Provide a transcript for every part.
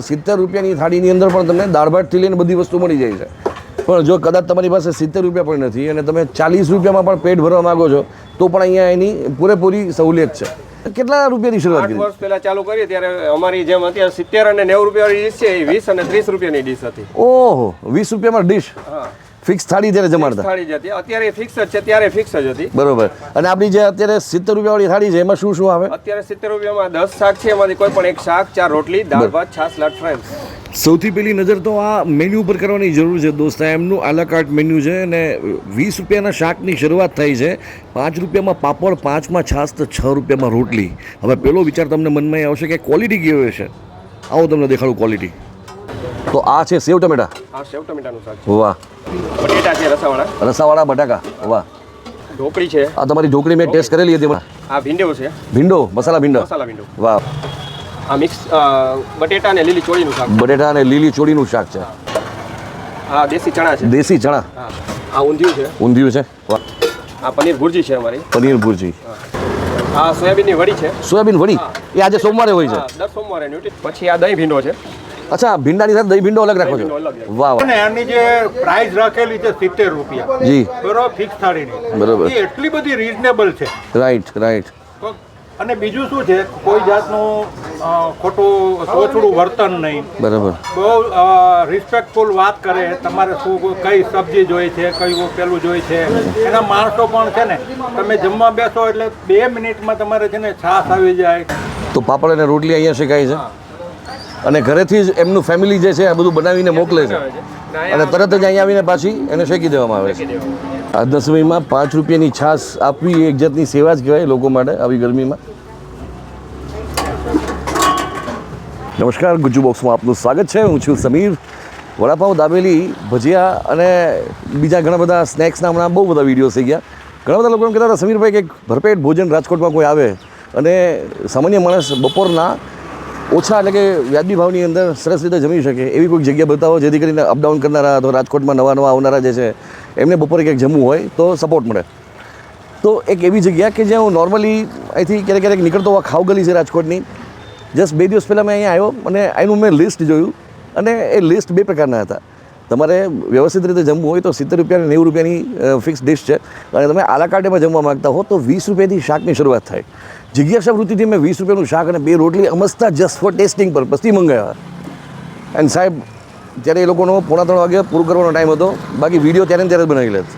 સિત્તેર રૂપિયાની થાળીની અંદર પણ તમને દાળ ભાતથી લઈને બધી વસ્તુ મળી જાય છે. પણ જો કદાચ તમારી પાસે સિત્તેર રૂપિયા પણ નથી અને તમે ચાલીસ રૂપિયામાં પણ પેટ ભરવા માગો છો તો પણ અહીંયા એની પૂરેપૂરી સહુલિયત છે. કેટલા રૂપિયાની શરૂઆત કરી? વર્ષ પહેલા ચાલુ કરી ત્યારે અમારી જેમ અત્યારે સિત્તેર અને નેવું રૂપિયાની ડીશ છે એ વીસ અને ત્રીસ રૂપિયાની ડીશ હતી. ઓહો વીસ રૂપિયામાં ડીશ? હા. ફિક્સ થાળી ત્યારે જમાડતા. થાળી જતી અત્યારે ફિક્સ જ છે ત્યારે ફિક્સ જ હતી. બરોબર. અને આપણી જે અત્યારે સિત્તેર રૂપિયાવાળી થાળી છે એમાં શું શું આવે? અત્યારે સિત્તેર રૂપિયામાં દસ શાક છે એમાંથી કોઈ પણ એક શાક ચાર રોટલી દાળ ભાત છાશ લાટ ફ્રાય સૌથી પહેલી નજર તો આ મેન્યુ ઉપર કરવાની જરૂર છે દોસ્ત. એમનું આલા કાર્ટ મેન્યુ છે અને વીસ રૂપિયાના શાકની શરૂઆત થાય છે. પાંચ રૂપિયામાં પાપડ પાંચમાં છાશ તો છ રૂપિયામાં રોટલી. હવે પેલો વિચાર તમને મનમાં એ આવશે કે ક્વોલિટી કેવી હશે? આવો તમને દેખાડું ક્વોલિટી તો આ છે સેવ ટમેટા? આ સેવ ટમેટાનું શાક વાહ. બટેટા છે રસાવાળા. રસાવાળા બટાકા. વાહ. ઢોકળી છે. આ તમારી ઢોકળી મેં ટેસ્ટ કરેલી હતી આ ભીંડો છે. ભીંડો? મસાલા ભીંડો? મસાલા ભીંડો. વાહ. આ મિક્સ બટેટા અને લીલી ચોળીનું શાક બટેટા અને લીલી ચોળીનું શાક છે. આ દેશી ચણા છે. દેશી ચણા? આ ઊંધિયું છે. ઊંધિયું છે? વાહ. આ પનીર ભુરજી છે અમારી. પનીર ભુરજી. આ સોયાબીનની વડી છે. સોયાબીન વડી? એ આજે સોમવારે હોય છે? દર સોમવારે પછી આ દહીં ભીંડો છે. અચ્છા ભીંડાની સાથે દહીં ભીંડો અલગ રાખો છો? વાહ વાહ. અને એની જે પ્રાઇસ રાખેલી છે સિત્તેર રૂપિયા. જી. બરોબર ફિક્સ થાળીની બરોબર. એટલી બધી રીઝનેબલ છે. રાઈટ રાઈટ અને બીજું શું છે? કોઈ જાતનું ખોટું સોચડું વર્તન નહીં. બરાબર. બહુ રિસ્પેક્ટફુલ વાત કરે તમારે શું કઈ સબ્જી જોઈએ છે કયું પેલું જોઈએ છે. એના માણસો પણ છે ને તમે જમવા બેસો એટલે બે મિનિટમાં તમારે છે ને છાશ આવી જાય. તો પાપડ અને રોટલી અહીંયા શીખાય છે? અને ઘરેથી જ એમનું ફેમિલી જે છે આ બધું બનાવીને મોકલે છે. અને તરત જ અહીંયા આવીને પાછી એને શેકી દેવામાં આવે છે. આજના સમયમાં પાંચ રૂપિયાની છાશ આપવી એક જાતની સેવા જ કહેવાય લોકો માટે આવી ગરમીમાં. નમસ્કાર ગુજ્જુ બોક્સમાં આપનું સ્વાગત છે. હું છું સમીર. વડાપાઉં દાબેલી ભજીયા અને બીજા ઘણા બધા સ્નેક્સના હમણાં બહુ બધા વીડિયો થઈ ગયા. ઘણા બધા લોકો એમ કહેતા હતા સમીરભાઈ કે ભરપેટ ભોજન રાજકોટમાં કોઈ આવે? અને સામાન્ય માણસ બપોરના ઓછા એટલે કે વ્યાજબી ભાવની અંદર સરસ રીતે જમી શકે એવી કોઈ જગ્યા બતાવો જેથી કરીને અપડાઉન કરનારા અથવા રાજકોટમાં નવા નવા આવનારા જે છે, એમને બપોરે ક્યાંક જમવું હોય તો સપોર્ટ મળે. તો એક એવી જગ્યા કે જ્યાં હું નોર્મલી અહીંથી ક્યારેક ક્યારેક નીકળતો હોવા ખાવ ગલી છે રાજકોટની. જસ્ટ બે દિવસ પહેલાં મેં અહીંયા આવ્યો અને એનું મેં લિસ્ટ જોયું અને એ લિસ્ટ બે પ્રકારના હતા. તમારે વ્યવસ્થિત રીતે જમવું હોય તો સિત્તેર રૂપિયા અને નેવું રૂપિયાની ફિક્સ ડિશ છે. અને તમે આલા કાર્ડેમાં જમવા માગતા હો તો વીસ રૂપિયાથી શાકની શરૂઆત થાય. જિજ્ઞાસા વૃત્તિથી મેં વીસ રૂપિયાનું શાક અને બે રોટલી અમસ્તા જસ્ટ ફોર ટેસ્ટિંગ પર્પઝથી મંગાવ્યા. એન્ડ સાહેબ ત્યારે એ લોકોનો પોણા ત્રણ વાગે પૂરું કરવાનો ટાઈમ હતો, બાકી વીડિયો ત્યારે ત્યારે જ બનાવી લેત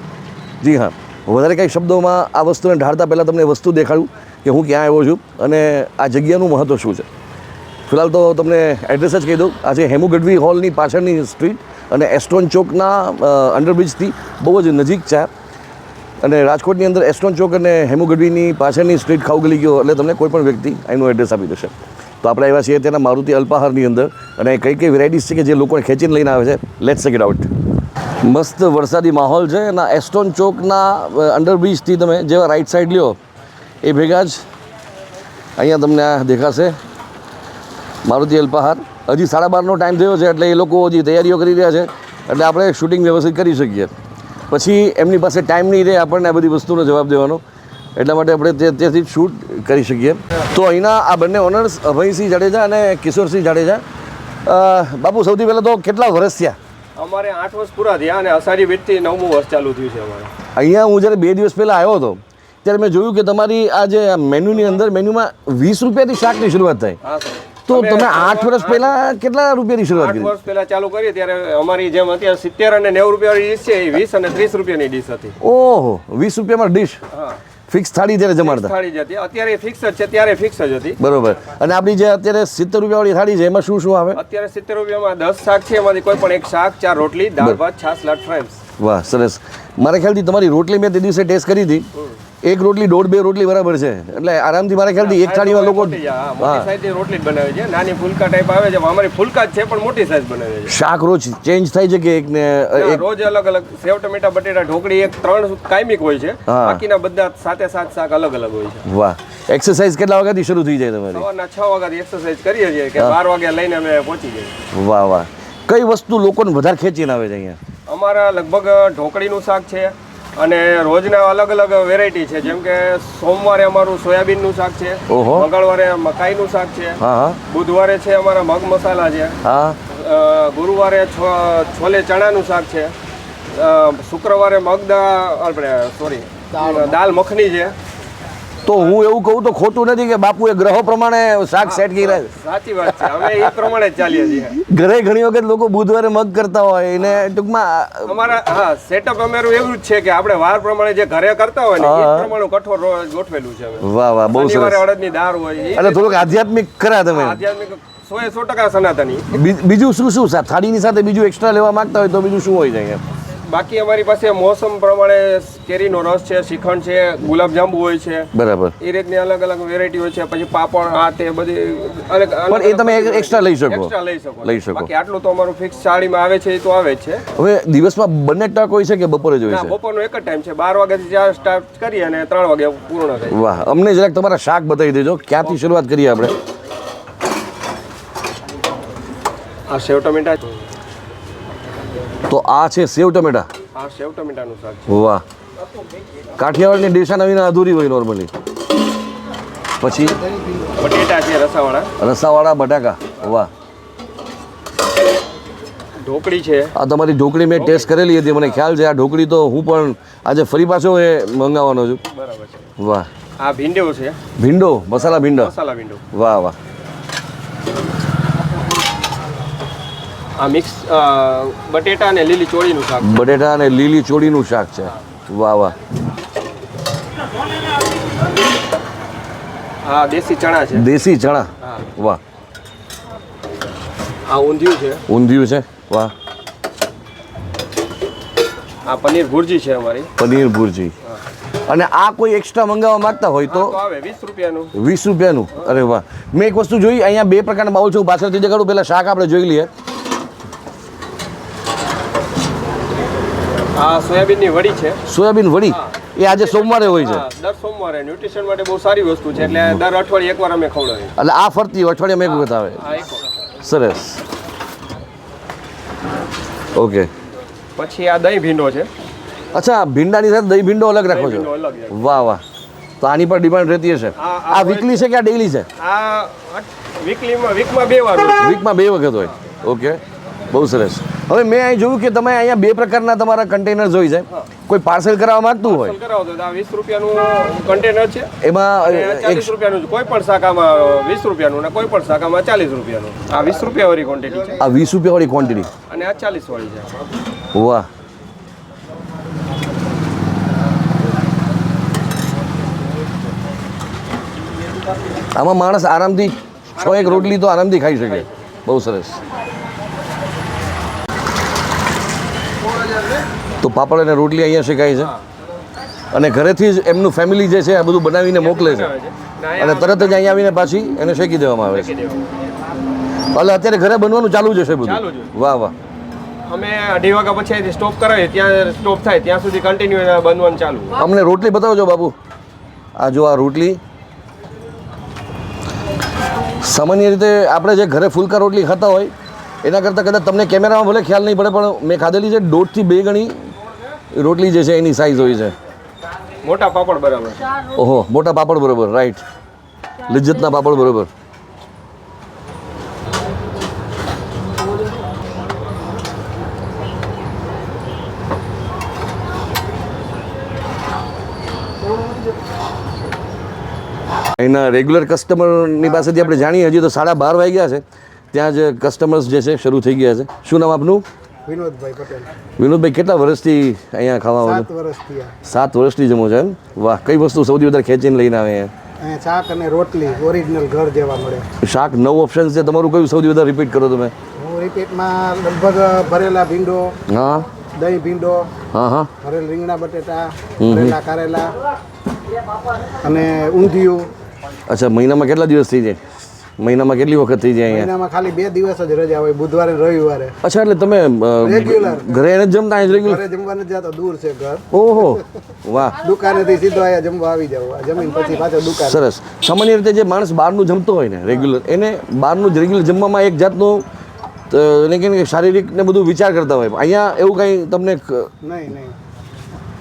જી હા. વધારે કંઈ શબ્દોમાં આ વસ્તુને ઢાળતા પહેલાં તમને વસ્તુ દેખાડું કે હું ક્યાં આવ્યો છું અને આ જગ્યાનું મહત્ત્વ શું છે. ફિલહાલ તો તમને એડ્રેસ જ કહી દઉં. આજે હેમુ ગઢવી હોલની પાછળની સ્ટ્રીટ અને એસ્ટ્રોન ચોકના અંડરબ્રિજથી બહુ જ નજીક છે. અને રાજકોટની અંદર એસ્ટોન ચોક અને હેમુ ગઢવીની પાછળની સ્ટ્રીટ ખાવ ગલી ગયો એટલે તમને કોઈ પણ વ્યક્તિ એનું એડ્રેસ આપી દેશે. તો આપણે આવ્યા છીએ તેના મારુતિ અલ્પાહારની અંદર અને કઈ કઈ વેરાયટીઝ છે કે જે લોકોને ખેંચીને લઈને આવે છે લેટ્સ સેક આઉટ મસ્ત વરસાદી માહોલ છે અને એસ્ટોન ચોકના અંડરબ્રિજથી તમે જેવા રાઈટ સાઈડ લ્યો, એ ભેગા જ અહીંયા તમને આ દેખાશે. મારુતિ અલ્પાહાર. હજી સાડા બારનો ટાઈમ થયો છે એટલે એ લોકો હજી તૈયારીઓ કરી રહ્યા છે. એટલે આપણે શૂટિંગ વ્યવસ્થિત કરી શકીએ. પછી એમની પાસે ટાઈમ નહીં રહે આપણને આ બધી વસ્તુનો જવાબ દેવાનો. એટલા માટે આપણે તે ત્યાંથી શૂટ કરી શકીએ. તો અહીંના આ બંને ઓનર્સ અભયસિંહ જાડેજા અને કિશોરસિંહ જાડેજા. બાપુ સૌથી પહેલાં તો કેટલા વર્ષ થયા? અમારે આઠ વર્ષ પૂરા થયા અને અષાઢી બીજથી નવમું વર્ષ ચાલુ થયું છે અમારે. અહીંયા હું જ્યારે બે દિવસ પહેલાં આવ્યો હતો ત્યારે મેં જોયું કે તમારી આ જે મેન્યુની અંદર મેન્યુમાં વીસ રૂપિયાથી શાકની શરૂઆત થાય. હા સર તો તમે આઠ વર્ષ પહેલાં કેટલા રૂપિયાની શરૂઆત કરી? વર્ષ પહેલા ચાલુ કરી ત્યારે અમારી જેમ અત્યારે સિત્તેર અને નેવું રૂપિયાની ડીશ છે એ વીસ અને ત્રીસ રૂપિયાની ડીશ હતી. ઓહો વીસ રૂપિયામાં ડીશ હા. ફિક્સ થાળી ત્યારે જમાડતા? થાળી જ હતી. અત્યારે ફિક્સ જ છે ત્યારે ફિક્સ જ હતી. બરોબર. અને આપણી જે અત્યારે સિત્તેર રૂપિયાવાળી થાળી છે એમાં શું શું આવે? અત્યારે સિત્તેર રૂપિયામાં દસ શાક છે એમાંથી કોઈ પણ એક શાક ચાર રોટલી દાળ ભાત છાશ લાટ ફ્રાઈમ્સ વાહ સરસ. મારા ખ્યાલથી તમારી રોટલી મેં તે દિવસે ટેસ્ટ કરી હતી. એક રોટલી દોઢ બે રોટલી બરાબર છે. એટલે આરામથી મારા ખ્યાલથી એક થાળીમાં લોકો રોટલી જ બનાવે છે. નાની ફુલકા ટાઈપ આવે છે અમારી ફુલકા જ છે પણ મોટી સાઈઝ બનાવે છે. શાક રોજ ચેન્જ થાય છે કે એક ને રોજ અલગ અલગ સેવ ટમેટા બટેટા ઢોકળી એક ત્રણ કાયમિક હોય છે. બાકીના બધા સાથે સાત શાક અલગ અલગ હોય છે. વાહ. એક્સરસાઇઝ કેટલા વાગ્યાથી શરૂ થઈ જાય તમારી? સવારના છ વાગ્યાથી એક્સરસાઇઝ કરીએ છીએ કે બાર વાગ્યા લઈને અમે પહોંચી જઈએ. વાહ વાહ. કઈ વસ્તુ લોકોને વધારે ખેંચીને આવે છે અહીંયા? અમારા લગભગ ઢોકળીનું શાક છે અને રોજના અલગ અલગ વેરાયટી છે. જેમ કે સોમવારે અમારું સોયાબીનનું શાક છે. મંગળવારે મકાઈનું શાક છે હા હા. બુધવારે છે અમારા મગ મસાલા છે ગુરુવારે છોલે ચણાનું શાક છે શુક્રવારે મગ દાળ આપણે સોરી દાલ મખની છે તો હું એવું કહું તો ખોટું નથી કે બાપુએ ગ્રહો પ્રમાણે શાક સેટ કર્યા. સાચી વાત છે. અમે એ પ્રમાણે ચાલીએ છીએ. ઘરે ઘણી વખત લોકો બુધવારે મગ કરતા હોય એને ટૂંકમાં અમારા હા સેટઅપ અમારું એવું જ છે કે આપણે વાર પ્રમાણે જે ઘરે કરતા હોય ને એ પ્રમાણે કઠોર ગોઠવેલું છે વાહ વાહ બહુ સરસ. અડદની દાળ હોય એટલે થોડુંક આધ્યાત્મિક કરા તમે. આધ્યાત્મિક સો એ સો ટકા સનાતની. બીજું શું શું? થાળીની સાથે બીજું એક્સ્ટ્રા લેવા માંગતા હોય તો બીજું શું હોય જાય બાકી અમારી પાસે મોસમ પ્રમાણે કેરીનો રસ છે શ્રીખંડ છે ગુલાબજાંબુ હોય છે. બરાબર. એ રીતની અલગ અલગ વેરાયટી હોય છે પછી પાપડ આ તે બધી અલગ પણ એ તમે એક્સ્ટ્રા લઈ શકો. એક્સ્ટ્રા લઈ શકો. લઈ શકો. બાકી આટલું તો અમારું ફિક્સ સાડીમાં આવે છે એ તો આવે જ છે. હવે દિવસમાં બંને ટક હોય છે કે બપોરે જ હોય છે? બપોરનો એક જ ટાઈમ છે. બાર વાગ્યાથી જ્યાં સ્ટાર્ટ કરીએ અને ત્રણ વાગે પૂર્ણ થાય. વાહ અમને જરાક તમારા શાક બતાવી દેજો. ક્યાંથી શરૂઆત કરીએ આપણે? આ સેવ ટમેટા. તો આ છે સેવ ટમેટા. આ સેવ ટમેટાનું શાક છે. વાહ. કાઠિયાવાડની ડીશા નવીના અધૂરી હોય નોર્મલી પછી? બટેટા છે રસાવાળા. રસાવાળા બટાકા. વાહ. ઢોકળી છે. આ તમારી ઢોકળી મેં ટેસ્ટ કરેલી હતી. મને ખ્યાલ છે આ ઢોકળી તો હું પણ આજે ફરી પાછો એ મંગાવવાનો છું. બરાબર છે. વાહ. આ ભીંડો છે. ભીંડો? મસાલા ભીંડા? મસાલા ભીંડો. વાહ વાહ. આ મિક્સ બટેટા અને લીલી ચોળીનું શાક. બટેટા અને લીલી ચોળીનું શાક છે. વાહ વાહ. હા દેશી ચણા છે. દેશી ચણા? વાહ. આ ઊંધિયું છે. ઊંધિયું છે? વાહ. આ પનીર ભુરજી છે અમારી. પનીર ભુરજી. અને આ કોઈ એક્સ્ટ્રા મંગાવવા માંગતા હોય તો? વીસ રૂપિયાનું. વીસ રૂપિયાનું? અરે વાહ. મેં એક વસ્તુ જોઈ અહીંયા બે પ્રકારના બાઉલ છે હું પાછળથી દેખાડું પહેલાં શાક આપણે જોઈ લઈએ. સોયાબીનની વડી છે. સોયાબીન વડી? એ આજે સોમવારે હોય છે. દર સોમવારે. ન્યુટ્રિશન માટે બહુ સારી વસ્તુ છે એટલે દર અઠવાડિયે એકવાર અમે ખવડાવીએ. એટલે આ ફરતી અઠવાડિયે અમે એક વખત આવે આ એક વખત. સરસ. ઓકે. પછી આ દહીં ભીંડો છે. અચ્છા ભીંડાની સાથે દહીં ભીંડો અલગ રાખો છો. વાહ વાહ. તો આની પર ડિમાન્ડ રહેતી હશે. આ વીકલી છે કે આ ડેઈલી છે? આ વીકલીમાં વીકમાં બે વાર વીકમાં બે વખત હોય. ઓકે. બહુ સરસ. હવે મેં અહીં જોયું કે તમે અહીંયા બે પ્રકારના તમારા કન્ટેનર હોય છે. કોઈ પાર્સલ કરાવવા માંગતું હોય? વીસ રૂપિયાનું કન્ટેનર છે. એમાં ચાલીસ રૂપિયાનું. કોઈ પણ શાખામાં વીસ રૂપિયાનું ને કોઈ પણ શાખામાં ચાલીસ રૂપિયાનું. આ વીસ રૂપિયા વાળી ક્વોન્ટિટી છે. આ વીસ રૂપિયાવાળી ક્વોન્ટિટી અને આ ચાલીસ વાળી છે. વાહ. આમાં માણસ આરામથી છ એક રોટલી તો આરામથી ખાઈ શકે. બહુ સરસ. તો પાપડ અને રોટલી અહીંયા શેકાય છે. અને ઘરેથી જ એમનું ફેમિલી જે છે આ બધું બનાવીને મોકલે છે. અને તરત જ અહીંયા આવીને પાછી એને શેકી દેવામાં આવે છે. એટલે અત્યારે ઘરે બનવાનું ચાલુ જ હશે બધું. વાહ વાહ. અમે અઢી વાગ્યા પછી સ્ટોપ કરાવીએ ત્યાં સ્ટોપ થાય ત્યાં સુધી કન્ટિન્યુ બનવાનું ચાલુ અમને રોટલી બતાવજો બાબુ. આ જો આ રોટલી. સામાન્ય રીતે આપણે જે ઘરે ફૂલકા રોટલી ખાતા હોય એના કરતાં કદાચ તમને કેમેરામાં ભલે ખ્યાલ નહીં પડે પણ મેં ખાધેલી છે દોઢથી બે ગણી રોટલી જે છે એની સાઈઝ હોય છે. મોટા પાપડ બરાબર. ઓહો મોટા પાપડ બરોબર રાઈટ લિજ્જતના પાપડ બરોબર. અહીંના રેગ્યુલર કસ્ટમરની પાસેથી આપણે જાણીએ હજી તો સાડા બાર વાગ્યા છે. ત્યાં જ કસ્ટમર્સ જે છે શરૂ થઈ ગયા છે. શું નામ આપનું? વિનોદભાઈ પટેલ. વિનોદભાઈ કેટલા વર્ષથી અહીંયા ખાવા સાત વર્ષથી સાત વર્ષથી જમો છે એમ? વાહ કઈ વસ્તુ સૌથી વધારે ખેંચીને લઈને આવે શાક અને રોટલી ઓરિજિનલ ઘર જેવા મળે. શાક નવ ઓપ્શન છે તમારું કયું સૌથી વધારે રિપીટ કરો તમે? હું રિપીટમાં લગભગ ભરેલા ભીંડો હા. દહીં ભીંડો હા હા. ભરેલ રીંગણા બટેટા ભરેલા કારેલા અને ઊંધિયું. અચ્છા મહિનામાં કેટલા દિવસ થઈ જાય? મહિનામાં કેટલી વખત થઈ જાય મહિનામાં ખાલી બે દિવસ જ રજા હોય બુધવારે રવિવારે. અચ્છા એટલે તમે રેગ્યુલર ઘરે એને જમતા અહીં રેગ્યુલર ઘરે જમવાને જતો દૂર છે ઘર. ઓહો વાહ. દુકાનેથી સીધો આયા જમવા આવી જાવ જમીન પછી પાછો દુકાન. સરસ. સામાન્ય રીતે જે માણસ બહારનું જમતો હોય ને રેગ્યુલર એને બહારનું જ રેગ્યુલર જમવામાં એક જાતનું એને કે શારીરિક ને બધું વિચાર કરતા હોય. અહીંયા એવું કંઈ તમને નહીં નહીં.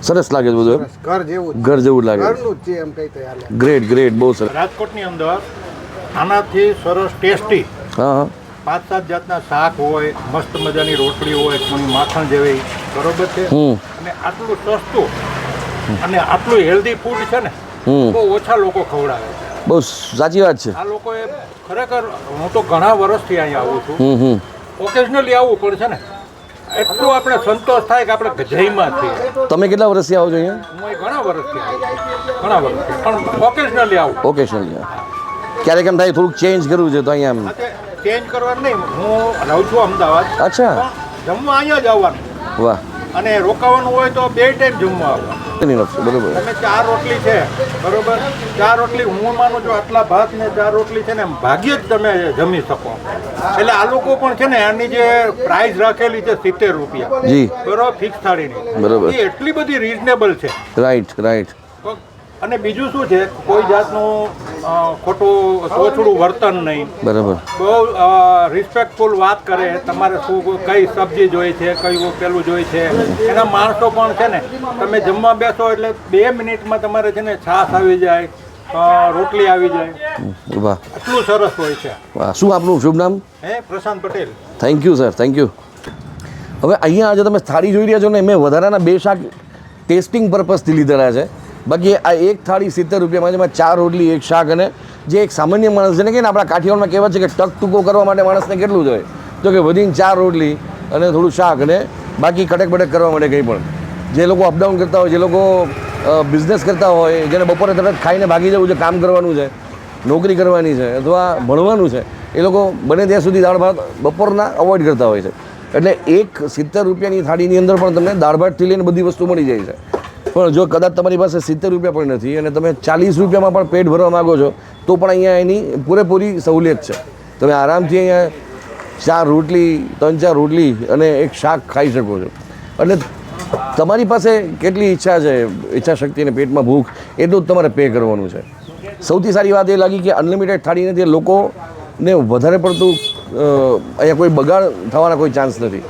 સરસ લાગે છે બધું ઘર જેવું ઘર જેવું લાગે ઘરનું જ છે એમ કઈ તો ગ્રેટ ગ્રેટ બહુ સરસ. રાજકોટની અંદર આનાથી સરસ ટેસ્ટી. હા. પાંચ સાત જાતના શાક હોય મસ્ત મજાની રોટલી હોય કોઈ માખણ જેવી બરોબર છે? અને આટલું સસ્તું અને આટલું હેલ્ધી ફૂડ છે ને બહુ ઓછા લોકો ખવડાવે છે. બહુ સાચી વાત છે. આ લોકોએ ખરેખર હું તો ઘણા વર્ષથી અહીંયા આવું છું. હમ આવવું પણ છે ને. એટલું આપણે સંતોષ થાય કે આપણે ગજઈમાં છીએ. તમે કેટલા વર્ષથી આવો છો અહીંયા? હું ઘણા વર્ષથી આવું. ઘણા વર્ષથી પણ ઓકેશનલી આવું. ઓકેશનલી ક્યારેક એમ થાય થોડુંક ચેન્જ કરવું છે તો અહીંયા એમ. ચેન્જ કરવાનું નહીં. હું રહું છું અમદાવાદ. અચ્છા. જમવા અહીંયા જ આવવાનું. વાહ. અને રોકાવાનું હોય તો બે ટાઈમ જમવા આવવાનું. બરોબર. તમે ચાર રોટલી છે બરોબર? ચાર રોટલી હું માનું છું આટલા ભાત ને ચાર રોટલી છે ને ભાગ્યે જ તમે જમી શકો. એટલે આ લોકો પણ છે ને એની જે પ્રાઇસ રાખેલી છે સિત્તેર રૂપિયા. જી. બરોબર? ફિક્સ થાળીની. બરોબર. એ એટલી બધી રીઝનેબલ છે. રાઈટ રાઈટ અને બીજું શું છે કોઈ જાતનું ખોટું સોછડું વર્તન નહીં. બરાબર. બહુ રિસ્પેક્ટફુલ વાત કરે તમારે શું કઈ સબ્જી જોઈએ છે કયું પેલું જોઈએ છે. એના માણસો પણ છે ને તમે જમવા બેસો એટલે બે મિનિટમાં તમારે છે ને છાશ આવી જાય રોટલી આવી જાય. વાહ. એટલું સરસ હોય છે. શું આપનું શુભ નામ? હે Prashant Patel. Thank you sir thank you હવે અહીંયા આજે તમે થાળી જોઈ રહ્યા છો ને મેં વધારાના બે શાક ટેસ્ટિંગ પર્પઝથી લીધેલા છે. બાકી આ એક થાળી સિત્તેર રૂપિયામાં જેમાં ચાર રોટલી, એક શાક અને જે એક સામાન્ય માણસ છે ને કે આપણા કાઠિયાવાડમાં કહેવત છે કે ટક ટૂંકો કરવા માટે માણસને કેટલું જોઈએ? તો કે વધીને ચાર રોટલી અને થોડું શાક અને બાકી કટક બટક કરવા માટે કંઈ પણ. જે લોકો અપડાઉન કરતા હોય, જે લોકો બિઝનેસ કરતા હોય, જેને બપોરે તરત ખાઈને ભાગી જવું છે, કામ કરવાનું છે, નોકરી કરવાની છે અથવા ભણવાનું છે, એ લોકો બને ત્યાં સુધી દાળ ભાત બપોરના અવોઇડ કરતા હોય છે. એટલે એક સિત્તેર રૂપિયાની થાળીની અંદર પણ તમને દાળ ભાતથી લઈને બધી વસ્તુ મળી જાય છે. પણ જો કદાચ તમારી પાસે સિત્તેર રૂપિયા પણ નથી અને તમે ચાલીસ રૂપિયામાં પણ પેટ ભરવા માગો છો, તો પણ અહીંયા એની પૂરેપૂરી સહુલિયત છે. તમે આરામથી અહીંયા ચાર રોટલી, ત્રણ ચાર રોટલી અને એક શાક ખાઈ શકો છો. એટલે તમારી પાસે કેટલી ઈચ્છા છે? ઈચ્છા શક્તિ અને પેટમાં ભૂખ એટલું જ તમારે પે કરવાનું છે. સૌથી સારી વાત એ લાગી કે અનલિમિટેડ થાળી નથી લોકોને વધારે પડતું અહીંયા કોઈ બગાડ થવાના કોઈ ચાન્સ નથી.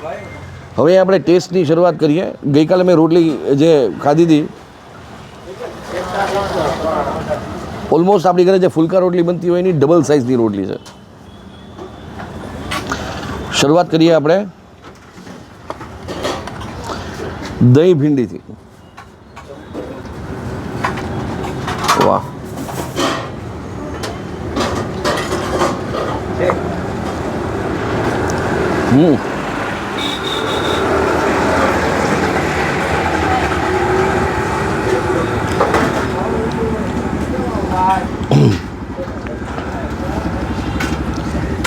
હવે આપણે ટેસ્ટની શરૂઆત કરીએ. ગઈકાલે મેં રોટલી જે ખાધી હતી ઓલમોસ્ટ આપણી ઘરે જે ફુલકા રોટલી બનતી હોય એની ડબલ સાઇઝની રોટલી છે. શરૂઆત કરીએ આપણે દહીં ભીંડીથી. વાહ. હમ.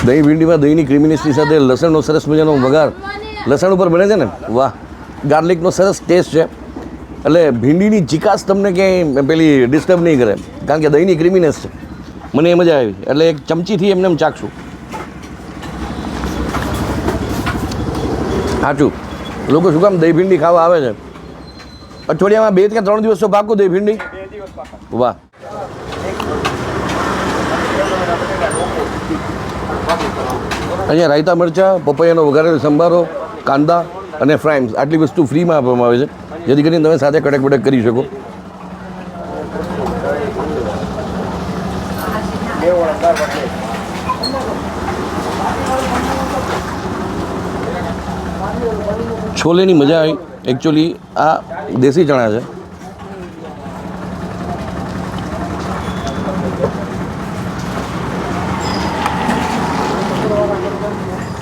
દહીં ભીંડીમાં દહીંની ક્રીમીનેસની સાથે લસણનો સરસ મજાનો વઘાર. લસણ ઉપર બને છે ને? વાહ, ગાર્લિકનો સરસ ટેસ્ટ છે. એટલે ભીંડીની ચિકાસ તમને ક્યાંય પેલી ડિસ્ટર્બ નહીં કરે, કારણ કે દહીંની ક્રીમીનેસ છે. મને એ મજા આવી. એટલે એક ચમચીથી એમને એમ ચાખશું. સાચું. લોકો શું કામ દહીં ભીંડી ખાવા આવે છે? અઠવાડિયામાં બે કે ત્રણ દિવસ તો પાકું દહીં ભીંડી? વાહ. અહીંયા રાયતા મરચાં, પપૈયાનો વઘારેલો સંભારો, કાંદા અને ફ્રાઈમ્સ. આટલી વસ્તુ ફ્રીમાં આપવામાં આવે છે. જેથી કરીને તમે સાથે કડક બડક કરી શકો. છોલેની મજા આવી. એકચ્યુઅલી આ દેશી ચણા છે.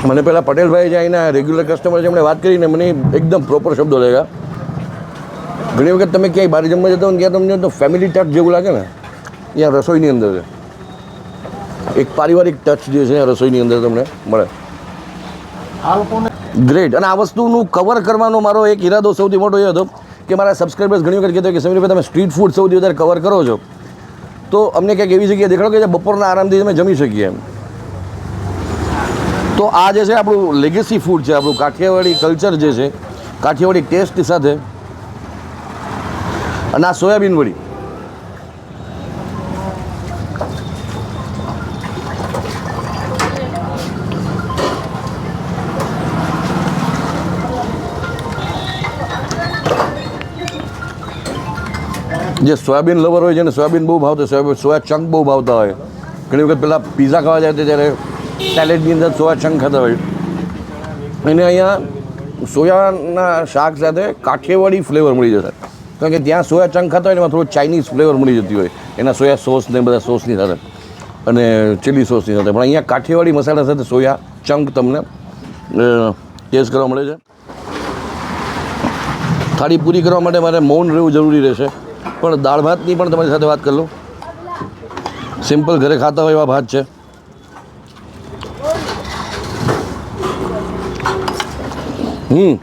મને પહેલાં પટેલભાઈ જે અહીંના રેગ્યુલર કસ્ટમર છે એમણે વાત કરીને મને એકદમ પ્રોપર શબ્દો લાગ્યા ઘણી વખત તમે ક્યાંય બહાર જમવા જતા હો ને ત્યાં તમને તો ફેમિલી ટચ જેવું લાગે ને, ત્યાં રસોઈની અંદર એક પારિવારિક ટચ જે છે રસોઈની અંદર તમને મળે. ગ્રેટ અને આ વસ્તુનું કવર કરવાનો મારો એક ઈરાદો સૌથી મોટો એ હતો કે મારા સબસ્ક્રાઈબર્સ ઘણી વખત કહેતો કે સમીરભાઈ તમે સ્ટ્રીટ ફૂડ સૌથી વધારે કવર કરો છો. તો અમને ક્યાંક એવી જગ્યાએ દેખાડો કે બપોરના આરામથી તમે જમી શકીએ એમ. તો આ જે છે આપણું લેગેસી ફૂડ છે, આપણું કાઠિયાવાડી કલ્ચર જે છે, કાઠિયાવાડી ટેસ્ટ સાથે અને આ સોયાબીન વડી. જે સોયાબીન લવર હોય છે ને, સોયાબીન બહુ ભાવતા, સોયાબીન સોયા ચંક બહુ ભાવતા હોય. ઘણી વખત પહેલાં પીઝા ખાવા જાય ત્યારે સેલેડની અંદર સોયા ચંક ખાતા હોય. અને અહીંયા સોયાના શાક સાથે કાઠિયાવાડી ફ્લેવર મળી જશે. કારણ કે ત્યાં સોયા ચંક ખાતા હોય એમાં થોડું ચાઇનીઝ ફ્લેવર મળી જતી હોય. એના સોયા સોસ ને બધા સોસની સાથે. અને ચીલી સોસની સાથે. પણ અહીંયા કાઠિયાવાડી મસાલા સાથે સોયા ચંક તમને ટેસ્ટ કરવા મળે છે. થાળી પૂરી કરવા માટે મારે મૌન રહેવું જરૂરી રહેશે. પણ દાળ ભાતની પણ તમારી સાથે વાત કરી લઉં. સિમ્પલ ઘરે ખાતા હોય એવા ભાત છે. હમ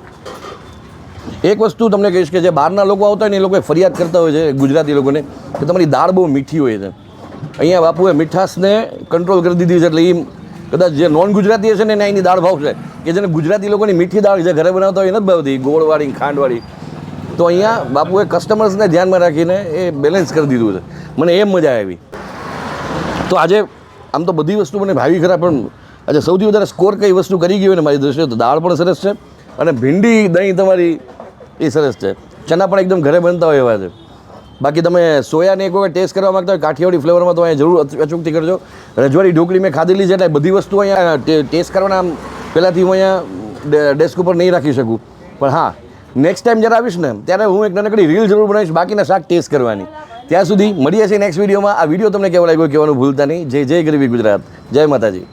એક વસ્તુ તમને કહીશ કે જે બહારના લોકો આવતા હોય ને એ લોકો ફરિયાદ કરતા હોય છે, ગુજરાતી લોકોને, કે તમારી દાળ બહુ મીઠી હોય છે. અહીંયા બાપુએ મીઠાશને કંટ્રોલ કરી દીધી છે એટલે એ કદાચ જે નોન ગુજરાતી હશે ને એને અહીંની દાળ ભાવશે, કે જેને ગુજરાતી લોકોની મીઠી દાળ જે ઘરે બનાવતા હોય એ નથી ભાવતી ગોળવાળી ખાંડવાળી. તો અહીંયા બાપુએ કસ્ટમર્સને ધ્યાનમાં રાખીને એ બેલેન્સ કરી દીધું છે. મને એમ મજા આવી. તો આજે આમ તો બધી વસ્તુ મને ભાવી ખરા, પણ આજે સૌથી વધારે સ્કોર કઈ વસ્તુ કરી ગયું હોય ને મારી દ્રષ્ટિએ તો દાળ પણ સરસ છે. અને ભીંડી, દહીં તમારી એ સરસ છે. ચના પણ એકદમ ઘરે બનતા હોય એવા છે. બાકી તમે સોયાને એક વખત ટેસ્ટ કરવા માગતા હોય, કાઠિયાવાડી ફ્લેવરમાં તો અહીંયા જરૂર અચ- અચૂકથી કરજો. રજવાડી ઢોકળી મેં ખાધેલી છે એટલે બધી વસ્તુ અહીંયા ટેસ્ટ કરવાના પહેલાંથી હું અહીંયા ડેસ્ક ઉપર નહીં રાખી શકું. પણ હા નેક્સ્ટ ટાઈમ જ્યારે આવીશ ને, ત્યારે હું એક નાનકડી રીલ જરૂર બનાવીશ, બાકીના શાક ટેસ્ટ કરવાની. ત્યાં સુધી મળીએ છીએ નેક્સ્ટ વિડીયોમાં આ વીડિયો તમને કેવો લાગ્યો કહેવાનું ભૂલતા નહીં. જય જય ગરવી ગુજરાત. જય માતાજી.